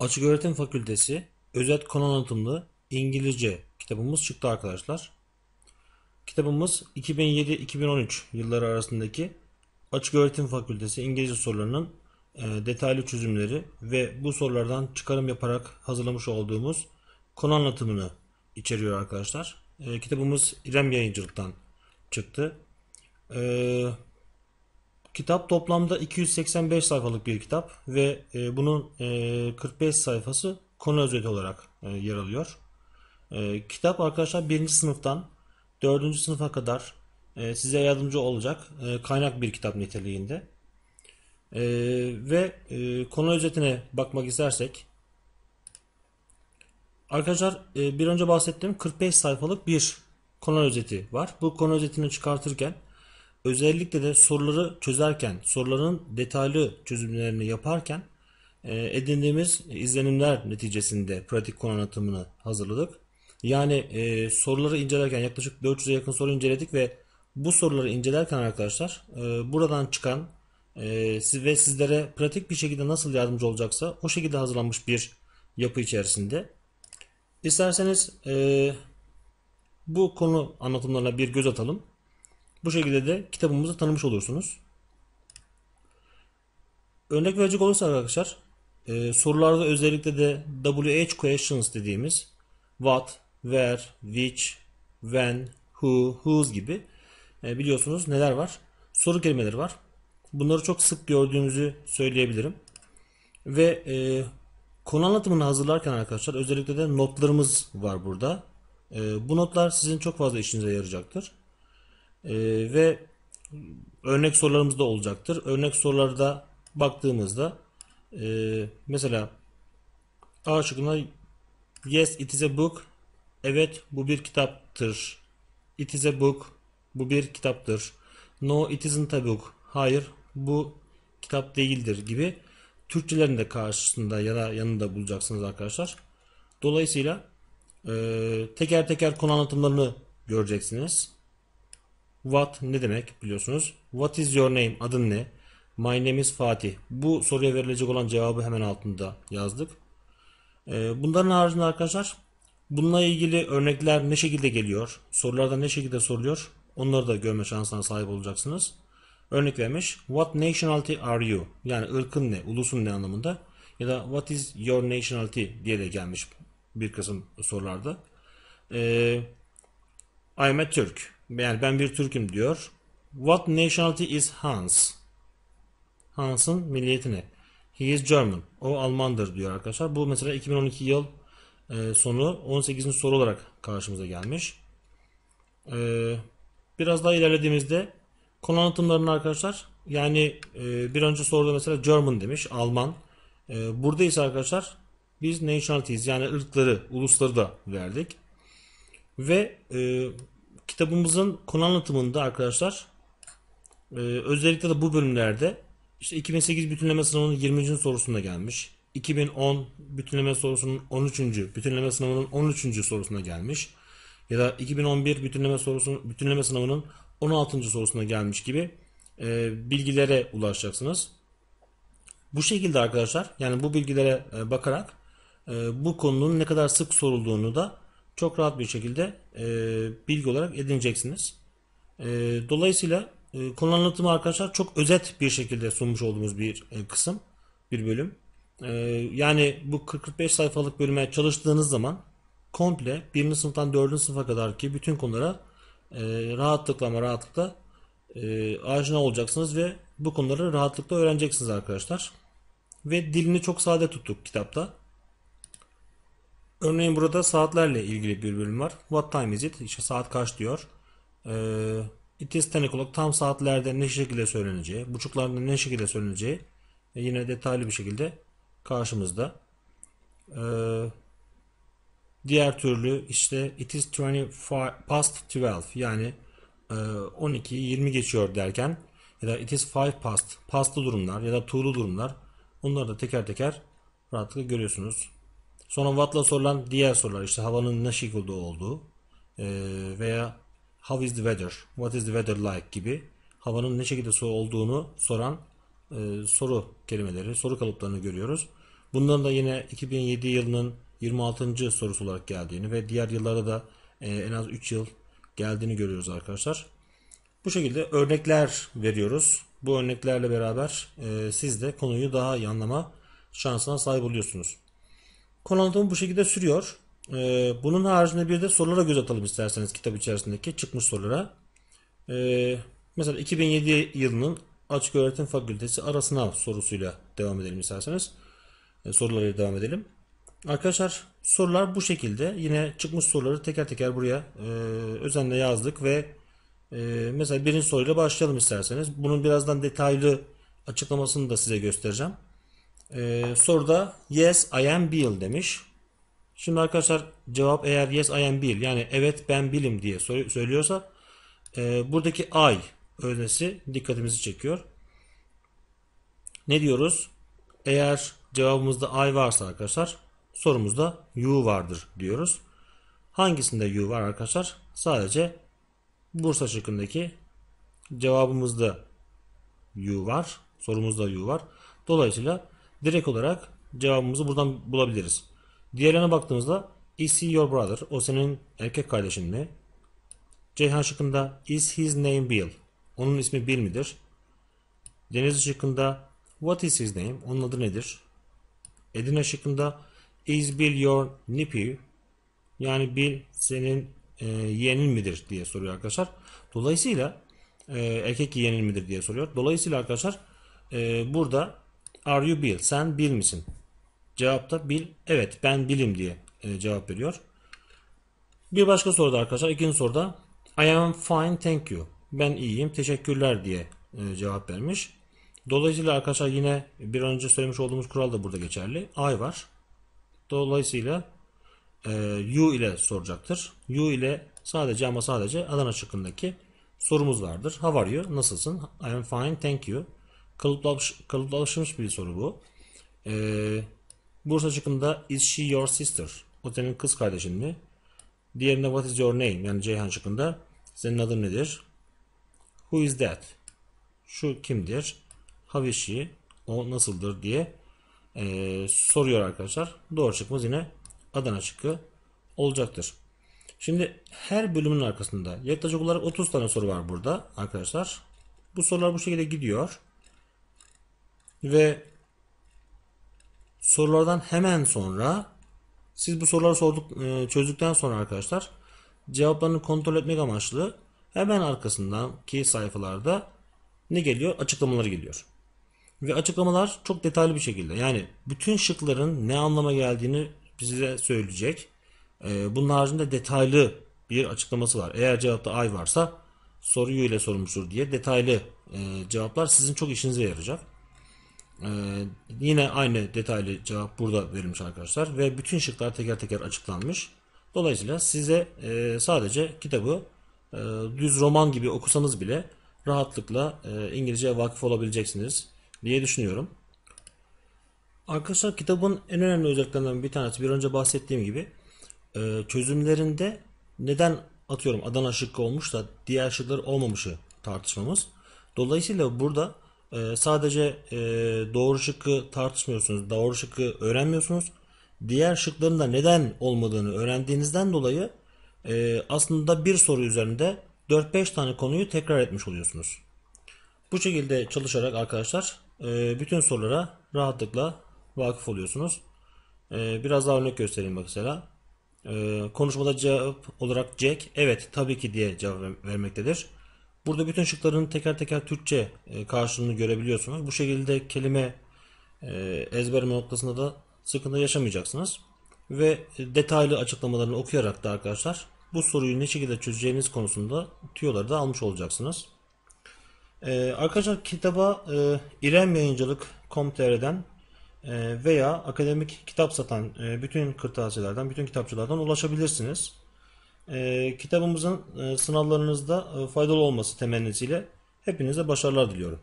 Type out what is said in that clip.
Açık Öğretim Fakültesi Özet Konu Anlatımlı İngilizce kitabımız çıktı arkadaşlar. Kitabımız 2007-2013 yılları arasındaki Açık Öğretim Fakültesi İngilizce sorularının e, detaylı çözümleri ve bu sorulardan çıkarım yaparak hazırlamış olduğumuz konu anlatımını içeriyor arkadaşlar. E, kitabımız İrem Yayıncılık'tan çıktı. Kitap toplamda 285 sayfalık bir kitap ve e, bunun e, 45 sayfası konu özeti olarak e, yer alıyor. E, kitap arkadaşlar 1. sınıftan 4. sınıfa kadar e, size yardımcı olacak e, kaynak bir kitap niteliğinde. E, ve e, konu özetine bakmak istersek arkadaşlar e, bir önce bahsettiğim 45 sayfalık bir konu özeti var. Bu konu özetini çıkartırken özellikle de soruları çözerken, soruların detaylı çözümlerini yaparken e, edindiğimiz izlenimler neticesinde pratik konu anlatımını hazırladık. Yani e, soruları incelerken yaklaşık 400'e yakın soru inceledik ve bu soruları incelerken arkadaşlar e, buradan çıkan siz ve sizlere pratik bir şekilde nasıl yardımcı olacaksa o şekilde hazırlanmış bir yapı içerisinde. İsterseniz bu konu anlatımlarına bir göz atalım. Bu şekilde de kitabımızı tanımış olursunuz. Örnek verecek olursak arkadaşlar e, sorularda özellikle de WH questions dediğimiz what, where, which, when, who, whose gibi e, biliyorsunuz neler var? Soru kelimeleri var. Bunları çok sık gördüğümüzü söyleyebilirim. Ve e, konu anlatımını hazırlarken arkadaşlar özellikle de notlarımız var burada. E, bu notlar sizin çok fazla işinize yarayacaktır. E, ve örnek sorularımız da olacaktır. Örnek sorularda baktığımızda e, mesela A şıkkında Yes it is a book. Evet bu bir kitaptır. It is a book. Bu bir kitaptır. No it isn't a book. Hayır bu kitap değildir gibi Türkçelerin de karşısında ya da yanında bulacaksınız arkadaşlar. Dolayısıyla e, teker teker konu anlatımlarını göreceksiniz. What ne demek biliyorsunuz. What is your name? Adın ne? My name is Fatih. Bu soruya verilecek olan cevabı hemen altında yazdık. E, bunların haricinde arkadaşlar bununla ilgili örnekler ne şekilde geliyor? Sorularda ne şekilde soruluyor? Onları da görme şansına sahip olacaksınız. Örnek vermiş. What nationality are you? Yani ırkın ne, ulusun ne anlamında. Ya da what is your nationality diye de gelmiş bir kısım sorularda. Ee, I'm a Türk. Yani ben bir Türk'üm diyor. What nationality is Hans? Hans'ın milliyeti ne? He is German. O Almandır diyor arkadaşlar. Bu mesela 2012 yıl e, sonu 18. soru olarak karşımıza gelmiş. E, biraz daha ilerlediğimizde konu anlatımlarını arkadaşlar yani e, bir önce soruda mesela German demiş Alman. Burada ise arkadaşlar biz nationalities yani ırkları, ulusları da verdik. Ve kitabımızın konu anlatımında arkadaşlar e, özellikle de bu bölümlerde işte 2008 bütünleme sınavının 20. sorusunda gelmiş. 2010 bütünleme sorusunun 13. bütünleme sınavının 13. sorusuna gelmiş. Ya da 2011 bütünleme sorusunun bütünleme sınavının 16. sorusuna gelmiş gibi e, bilgilere ulaşacaksınız. Bu şekilde arkadaşlar yani bu bilgilere e, bakarak e, bu konunun ne kadar sık sorulduğunu da çok rahat bir şekilde e, bilgi olarak edineceksiniz. E, dolayısıyla e, konu anlatımı arkadaşlar çok özet bir şekilde sunmuş olduğumuz bir e, kısım, bir bölüm. E, yani bu 45 sayfalık bölüme çalıştığınız zaman komple 1. sınıftan 4. sınıfa kadar ki bütün konulara e, rahatlıkla ama rahatlıkla e, aşina olacaksınız ve bu konuları rahatlıkla öğreneceksiniz arkadaşlar. Ve dilini çok sade tuttuk kitapta. Örneğin burada saatlerle ilgili bir bölüm var. What time is it? İşte saat kaç diyor. Ee, it is 10 o'clock. Tam saatlerde ne şekilde söyleneceği, buçuklarda ne şekilde söyleneceği e, yine detaylı bir şekilde karşımızda. Ee, diğer türlü işte it is 20 past 12 yani e, 12 20 geçiyor derken ya da it is 5 past pastlı durumlar ya da to'lu durumlar onları da teker teker rahatlıkla görüyorsunuz. Sonra Watt'la sorulan diğer sorular işte havanın ne şekilde olduğu e, veya how is the weather, what is the weather like gibi havanın ne şekilde olduğunu soran e, soru kelimeleri, soru kalıplarını görüyoruz. Bunların da yine 2007 yılının 26. sorusu olarak geldiğini ve diğer yıllarda da e, en az 3 yıl geldiğini görüyoruz arkadaşlar. Bu şekilde örnekler veriyoruz. Bu örneklerle beraber siz de konuyu daha iyi anlama şansına sahip oluyorsunuz. Konu anlatımı bu şekilde sürüyor. E, bunun haricinde bir de sorulara göz atalım isterseniz kitap içerisindeki çıkmış sorulara. E, mesela 2007 yılının Açık Öğretim Fakültesi ara sınav sorusuyla devam edelim isterseniz. E, sorularıyla devam edelim. Arkadaşlar sorular bu şekilde. Yine çıkmış soruları teker teker buraya e, özenle yazdık ve e, mesela birinci soruyla başlayalım isterseniz. Bunun birazdan detaylı açıklamasını da size göstereceğim. E, soruda yes I am Bill demiş. Şimdi arkadaşlar cevap eğer yes I am Bill yani evet ben Bill'im diye söylüyorsa e, buradaki I öznesi dikkatimizi çekiyor. Ne diyoruz? Eğer cevabımızda I varsa arkadaşlar sorumuzda you vardır diyoruz. Hangisinde you var arkadaşlar? Sadece Bursa şıkkındaki cevabımızda you var. Sorumuzda you var. Dolayısıyla direkt olarak cevabımızı buradan bulabiliriz. Diğerlerine baktığımızda is he your brother? O senin erkek kardeşin mi? Ceyhan şıkkında is his name Bill? Onun ismi Bill midir? Deniz şıkkında what is his name? Onun adı nedir? Edirne şıkkında is Bill your nephew? Yani Bill senin e, yeğenin midir diye soruyor arkadaşlar. Dolayısıyla e, erkek yeğenin midir diye soruyor. Dolayısıyla arkadaşlar e, burada are you Bill? Sen Bill misin? Cevapta Bill evet ben Bill'im diye e, cevap veriyor. Bir başka soruda arkadaşlar ikinci soruda I am fine thank you. Ben iyiyim teşekkürler diye e, cevap vermiş. Dolayısıyla arkadaşlar yine bir önce söylemiş olduğumuz kural da burada geçerli. I var. Dolayısıyla e, you ile soracaktır. You ile sadece ama sadece Adana şıkkındaki sorumuz vardır. How are you? Nasılsın? I am fine thank you. Kalıplı alışılmış bir soru bu. E, Bursa şıkkında is she your sister? O senin kız kardeşin mi? Diğerinde what is your name? Yani Ceyhan şıkkında senin adın nedir? Who is that? Şu kimdir? How is she? O nasıldır diye e, soruyor arkadaşlar. Doğru şıkkımız yine Adana şıkkı olacaktır. Şimdi her bölümün arkasında yaklaşık olarak 30 tane soru var burada arkadaşlar. Bu sorular bu şekilde gidiyor. Ve sorulardan hemen sonra siz bu soruları sorduk, e, çözdükten sonra arkadaşlar cevaplarını kontrol etmek amaçlı hemen arkasından ki sayfalarda ne geliyor? Açıklamaları geliyor. Ve açıklamalar çok detaylı bir şekilde. Yani bütün şıkların ne anlama geldiğini bize söyleyecek. E, bunun haricinde detaylı bir açıklaması var. Eğer cevapta ay varsa soruyu ile sorulmuştur diye detaylı e, cevaplar sizin çok işinize yarayacak. E, yine aynı detaylı cevap burada verilmiş arkadaşlar ve bütün şıklar teker teker açıklanmış. Dolayısıyla size e, sadece kitabı e, düz roman gibi okusanız bile rahatlıkla e, İngilizce vakıf olabileceksiniz diye düşünüyorum. Arkadaşlar kitabın en önemli özelliklerinden bir tanesi bir önce bahsettiğim gibi e, çözümlerinde neden atıyorum Adana şıkkı olmuş da diğer şıklar olmamışı tartışmamız. Dolayısıyla burada e, sadece e, doğru şıkkı tartışmıyorsunuz, doğru şıkkı öğrenmiyorsunuz. Diğer şıkların da neden olmadığını öğrendiğinizden dolayı aslında bir soru üzerinde 4-5 tane konuyu tekrar etmiş oluyorsunuz. Bu şekilde çalışarak arkadaşlar bütün sorulara rahatlıkla vakıf oluyorsunuz. Ee, biraz daha örnek göstereyim mesela. Ee, konuşmada cevap olarak Jack evet tabii ki diye cevap vermektedir. Burada bütün şıkların teker teker Türkçe e, karşılığını görebiliyorsunuz. Bu şekilde kelime e, ezberleme noktasında da sıkıntı yaşamayacaksınız. Ve detaylı açıklamalarını okuyarak da arkadaşlar bu soruyu ne şekilde çözeceğiniz konusunda tüyoları da almış olacaksınız. Arkadaşlar kitaba e, İrem Yayıncılık Com.tr'den ee, veya akademik kitap satan e, bütün kırtasiyelerden, bütün kitapçılardan ulaşabilirsiniz. Ee, kitabımızın e, sınavlarınızda e, faydalı olması temennisiyle hepinize başarılar diliyorum.